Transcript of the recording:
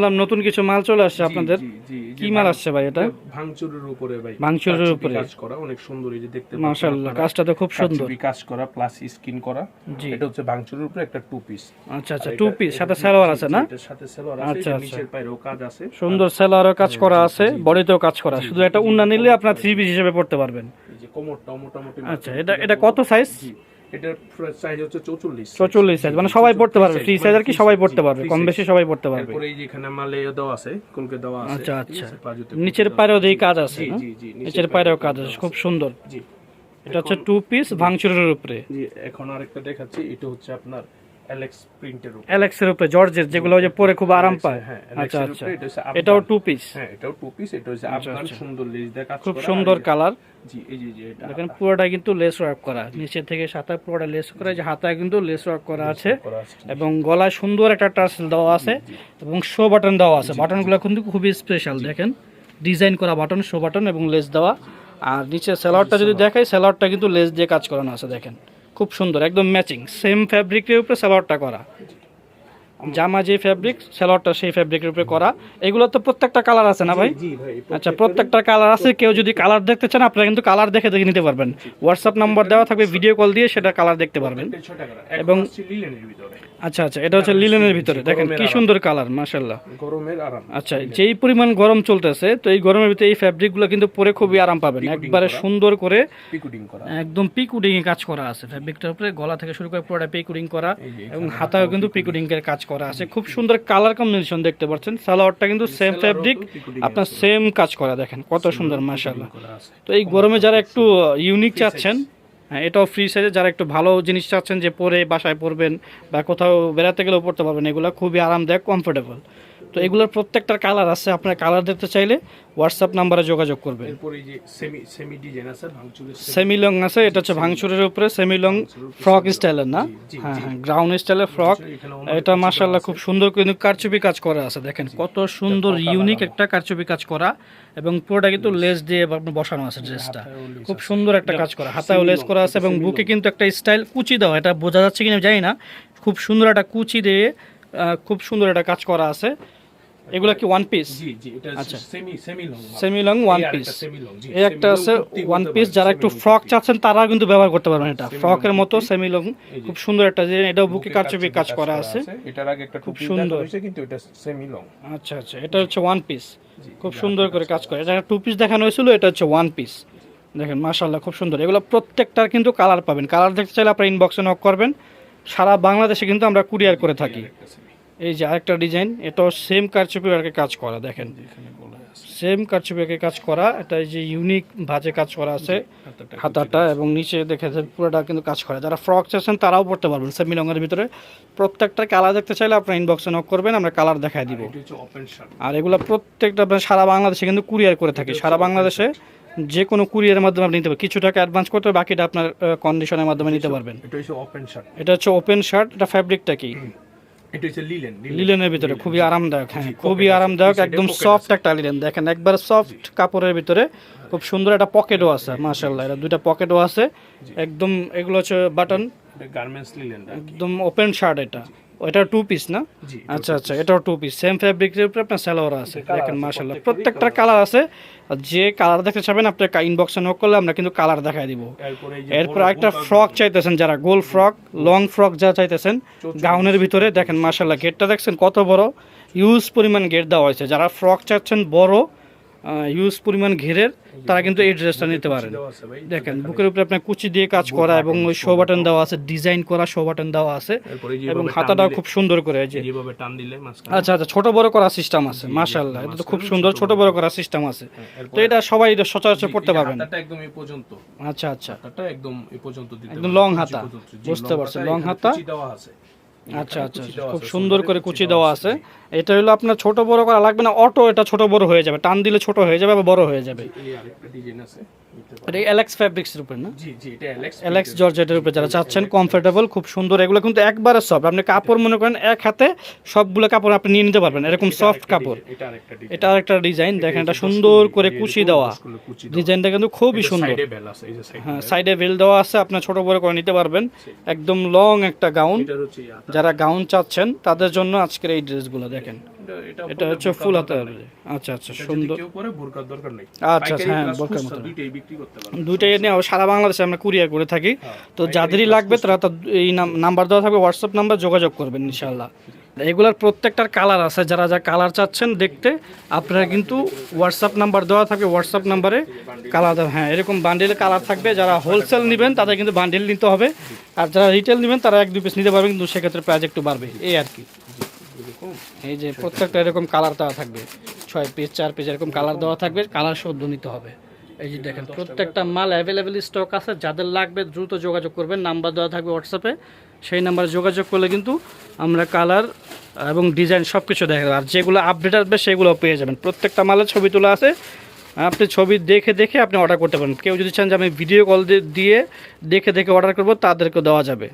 বললাম নতুন কিছু মাল চলে আসছে আপনাদের। কি মাল আসছে ভাই এটা? ভাঙচুরের উপরে ভাই। ভাঙচুরের উপরে। কাজ করা অনেক সুন্দর এই যে দেখতে মাশাআল্লাহ কাজটা তো খুব সুন্দর। কাজ করা প্লাস স্কিন করা। এটা হচ্ছে ভাঙচুরের উপরে একটা টু পিস আচ্ছা আচ্ছা টু পিস সাথে সালোয়ার আছে না? এটার সাথে সেলোয়ার আছে আচ্ছা, আচ্ছা। নিচের পায়েও কাজ আছে। সুন্দর সেলারও কাজ করা আছে বডিতেও কাজ করা শুধু একটা উন্না নিলে আপনার থ্রি পিস হিসেবে পড়তে পারবেন। এই যে কোমরটাও মোটামুটি আচ্ছা এটা এটা কত সাইজ এটার সাইজ হচ্ছে 44 চৌচল্লিশ সাইজ মানে সবাই পড়তে পারবে। ফ্রি সাইজ আর কি সবাই পড়তে পারবে কম বেশি সবাই পড়তে পারবে। এরপরে এই যে এখানে মালে দেওয়া আছে কলকে দেওয়া আছে আচ্ছা আচ্ছা। নিচের পায়েও দেই কাজ আছে জি জি জি নিচের পায়েও কাজ আছে খুব সুন্দর। জি। এটা হচ্ছে টু পিস ভাঙচুরের উপরে। জি এখন আরেকটা দেখাচ্ছি এটা হচ্ছে আপনার প্রিন্টের উপর। জর্জের যেগুলো যে পরে খুব আরাম পায়। হ্যাঁ আচ্ছা আচ্ছা। এটাও আফগান। টু পিস হ্যাঁ এটাও টু পিস এটা হচ্ছে আফগান সুন্দর লেজ দিয়ে কাজ আচ্ছা, খুব সুন্দর কালার জি এই যে যে এটা দেখেন পুরোটা কিন্তু লেস ওয়ার্ক করা। নিচে থেকে পুরোটা লেস করা যে কিন্তু লেস ওয়ার্ক করা আছে। এবং গলায় সুন্দর একটা টার্সেল দেওয়া আছে এবং শো বাটন দেওয়া আছে। বাটনগুলো কিন্তু খুবই স্পেশাল দেখেন। ডিজাইন করা বাটন শো বাটন এবং লেস দেওয়া। আর নিচে স্যালোয়ারটা যদি দেখাই স্যালোয়ারটা কিন্তু লেস দিয়ে কাজ করানো আছে দেখেন। খুব সুন্দর একদম ম্যাচিং সেম ফ্যাব্রিকের উপরে সালোয়ারটা করা। জামা যে ফ্যাব্রিক স্যালোয়ারটা সেই ফ্যাব্রিকের উপরে করা। এগুলো তো প্রত্যেকটা কালার আছে না ভাই? আচ্ছা প্রত্যেকটা কালার আছে কেউ যদি কালার দেখতে চান আপনারা কিন্তু কালার দেখে দেখে নিতে পারবেন। হোয়াটসঅ্যাপ নাম্বার দেওয়া থাকবে ভিডিও কল দিয়ে সেটা কালার দেখতে পারবেন। এবং- আচ্ছা আচ্ছা এটা হচ্ছে লিলেনের ভিতরে। দেখেন কি সুন্দর কালার মাশাল্লাহ গরমের আরাম। আচ্ছা যেই পরিমাণ গরম চলতেছে তো এই গরমের ভিতরে এই ফ্যাব্রিকগুলো কিন্তু পরে খুবই আরাম পাবেন। একবারে সুন্দর করে পিকুডিং করা। একদম পিকুডিং এ কাজ করা আছে। ফ্যাব্রিকটার উপরে গলা থেকে শুরু করে পুরোটা পিকুডিং করা এবং হাতাও কিন্তু পিকুডিং এর কাজ করা আছে। খুব সুন্দর কালার কম্বিনেশন দেখতে পাচ্ছেন। সালোয়ারটা কিন্তু সেম ফ্যাব্রিক আপনার সেম কাজ করা দেখেন কত সুন্দর মাশাল্লাহ তো এই গরমে যারা একটু ইউনিক চাচ্ছেন হ্যাঁ এটাও ফ্রি সাইজে যারা একটু ভালো জিনিস চাচ্ছেন যে পরে বাসায় পরবেন বা কোথাও বেড়াতে গেলেও পড়তে পারবেন এগুলো খুবই আরামদায়ক কমফোর্টেবল তো এগুলোর প্রত্যেকটার কালার আছে আপনার কালার দেখতে চাইলে হোয়াটসঅ্যাপ নাম্বারে যোগাযোগ করবেন। এরপর এই যে সেমি লং আছে এটা হচ্ছে ভাঙচুরের উপরে সেমি লং ফ্রক স্টাইলের না? হ্যাঁ হ্যাঁ গ্রাউন্ড স্টাইলের ফ্রক এটা মাশাল্লাহ খুব সুন্দর কিন্তু কারচুপি কাজ করা আছে দেখেন কত সুন্দর ইউনিক একটা কারচুপি কাজ করা এবং পুরোটা কিন্তু লেস দিয়ে বসানো আছে ড্রেসটা খুব সুন্দর একটা কাজ করা হাতায় লেস করা আছে এবং বুকে কিন্তু একটা স্টাইল কুচি দেওয়া এটা বোঝা যাচ্ছে কিনা জানি না। খুব সুন্দর একটা কুচি দিয়ে খুব সুন্দর একটা কাজ করা আছে। এগুলো কি ওয়ান পিস জি জি এটা আচ্ছা। Semi semi long semi long one piece এই একটা আছে ওয়ান পিস যারা একটু ফ্রক চাচ্ছেন তারা কিন্তু ব্যবহার করতে পারবেন এটা। ফ্রকের মতো সেমি লং খুব সুন্দর একটা যে এটাও বুকে কারচুপি কাজ করা আছে। এটার আগে একটা খুব সুন্দর। সুন্দর হয়েছে কিন্তু এটা সেমি লং আচ্ছা আচ্ছা এটা হচ্ছে ওয়ান পিস খুব সুন্দর করে কাজ করে এটা টু পিস দেখানো হয়েছিল এটা হচ্ছে ওয়ান পিস দেখেন মাশাল্লাহ খুব সুন্দর। এগুলো প্রত্যেকটার কিন্তু কালার পাবেন। কালার দেখতে চাইলে আপনার ইনবক্সে নক করবেন। সারা বাংলাদেশে কিন্তু আমরা কুরিয়ার করে থাকি। এই যে আরেকটা ডিজাইন এটাও সেম কারচুপি আরকে কাজ করা দেখেন। সেম কারচুপি আরকে কাজ করা এটা এই যে ইউনিক ভাজে কাজ করা আছে হাতাটা এবং নিচে দেখে যে পুরোটা কিন্তু কাজ করা। যারা ফ্রক চাচ্ছেন তারাও পড়তে পারবেন সেমি লংয়ের ভিতরে। প্রত্যেকটা কালার দেখতে চাইলে আপনার ইনবক্সে নক করবেন আমরা কালার দেখাই দিব। আর এগুলো প্রত্যেকটা আপনার সারা বাংলাদেশে কিন্তু কুরিয়ার করে থাকি। সারা বাংলাদেশে যে কোনো কুরিয়ারের মাধ্যমে আপনি নিতে পারবেন। কিছু টাকা অ্যাডভান্স করতে হবে, বাকিটা আপনার কন্ডিশনের মাধ্যমে নিতে পারবেন। এটা হচ্ছে ওপেন শার্ট এটা হচ্ছে ওপেন শার্ট এটা ফ্যাব্রিকটা কি? এটা হচ্ছে লিলেন লিলেনের ভিতরে খুবই আরামদায়ক হ্যাঁ খুবই আরামদায়ক একদম সফট একটা লিলেন। দেখেন একবার সফট কাপড়ের ভিতরে খুব সুন্দর একটা পকেটও আছে মাশাল্লাহ এটা দুইটা পকেটও আছে। একদম এগুলো হচ্ছে বাটন গার্মেন্টস লিলেন একদম ওপেন শার্ট এটা। এটা টু পিস না? আচ্ছা আচ্ছা এটাও টু পিস সেম ফ্যাব্রিকের উপরে আপনার সালোয়ার আছে দেখেন মাশাল্লাহ প্রত্যেকটার কালার আছে। আর যে কালার দেখতে চাবেন আপনি ইনবক্সে নক করলে আমরা কিন্তু কালার দেখাই দিব। এরপরে একটা ফ্রক চাইতেছেন যারা গোল ফ্রক লং ফ্রক যা চাইতেছেন গাউনের ভিতরে দেখেন মাশাল্লাহ গেটটা দেখছেন কত বড়? ইউজ পরিমাণ গেট দেওয়া হয়েছে। যারা ফ্রক চাচ্ছেন বড় ইউজ পরিমাণ ঘেরের তারা কিন্তু এই ড্রেসটা নিতে পারেন। দেখেন বুকের উপরে আপনার কুচি দিয়ে কাজ করা এবং ওই শো বাটন দেওয়া আছে ডিজাইন করা শো বাটন দেওয়া আছে এবং হাতাটাও খুব সুন্দর করে যে আচ্ছা আচ্ছা ছোট বড় করা সিস্টেম আছে মাশাআল্লাহ এটা তো খুব সুন্দর ছোট বড়। করা সিস্টেম আছে। তো এটা সবাই এটা সচরাচর পড়তে পারবেন। একদম এই পর্যন্ত। আচ্ছা আচ্ছা। একদম এই পর্যন্ত একদম লং হাতা। বুঝতে পারছেন লং হাতা। দেওয়া আছে। আচ্ছা আচ্ছা খুব সুন্দর করে কুচি দেওয়া আছে। এটা হলো আপনার ছোট বড় করা লাগবে না অটো এটা ছোট বড় হয়ে যাবে টান দিলে ছোট হয়ে যাবে বা বড় হয়ে যাবে। এটা অ্যালেক্স উপর না? অ্যালেক্স জর্জেটের উপরে। যারা চাচ্ছেন কমফোর্টেবল খুব সুন্দর। এগুলো কিন্তু একবারে সফট আপনি কাপড় মনে করেন এক হাতে সবগুলো কাপড় আপনি নিয়ে নিতে পারবেন। এরকম সফট কাপড়। এটা আরেকটা ডিজাইন ডিজাইন দেখেন এটা সুন্দর করে কুচি দেওয়া। ডিজাইনটা কিন্তু খুবই সুন্দর। হ্যাঁ সাইডে বেল দেওয়া আছে আপনার ছোট বড় করে নিতে পারবেন। একদম লং একটা গাউন। যারা গাউন চাচ্ছেন তাদের জন্য আজকের এই ড্রেসগুলো দেখেন। এটা হচ্ছে ফুল হাতে আচ্ছা আচ্ছা সুন্দর। নেই। আচ্ছা, হ্যাঁ, বোরকার মতো। দুইটাই নিয়ে সারা বাংলাদেশে আমরা কুরিয়ার করে থাকি। হ্যাঁ, তো যাদেরই লাগবে তারা তার এই নাম- নাম্বার দেওয়া থাকবে হোয়াটসঅ্যাপ নাম্বার যোগাযোগ করবেন ইনশাল্লাহ এগুলার প্রত্যেকটার কালার আছে, যারা যা কালার চাচ্ছেন দেখতে, আপনারা কিন্তু হোয়াটসঅ্যাপ নাম্বার দেওয়া থাকবে হোয়াটসঅ্যাপ নাম্বারে কালার দেওয়া হ্যাঁ এরকম বান্ডেলে কালার থাকবে, যারা হোলসেল নেবেন, তাদের কিন্তু বান্ডেল নিতে হবে, আর যারা রিটেল নেবেন, তারা এক দু পিস নিতে পারবেন, কিন্তু সেক্ষেত্রে প্রাইস একটু বাড়বে, এই আর কি। এই যে প্রত্যেকটা এরকম কালার দেওয়া থাকবে, ছয় পিস চার পিস এরকম কালার দেওয়া থাকবে, কালার শুদ্ধ নিতে হবে। এই যে দেখেন প্রত্যেকটা মাল অ্যাভেলেবেল স্টক আছে যাদের লাগবে দ্রুত যোগাযোগ করবেন নাম্বার দেওয়া থাকবে হোয়াটসঅ্যাপে সেই নাম্বারে যোগাযোগ করলে কিন্তু আমরা কালার এবং ডিজাইন সব কিছু দেখা যাবে আর যেগুলো আপডেট আসবে সেগুলো পেয়ে যাবেন। প্রত্যেকটা মালের ছবি তোলা আছে। আপনি ছবি দেখে দেখে আপনি অর্ডার করতে পারেন। কেউ যদি চান যে আমি ভিডিও কল দিয়ে দেখে দেখে অর্ডার করব তাদেরকে দেওয়া যাবে।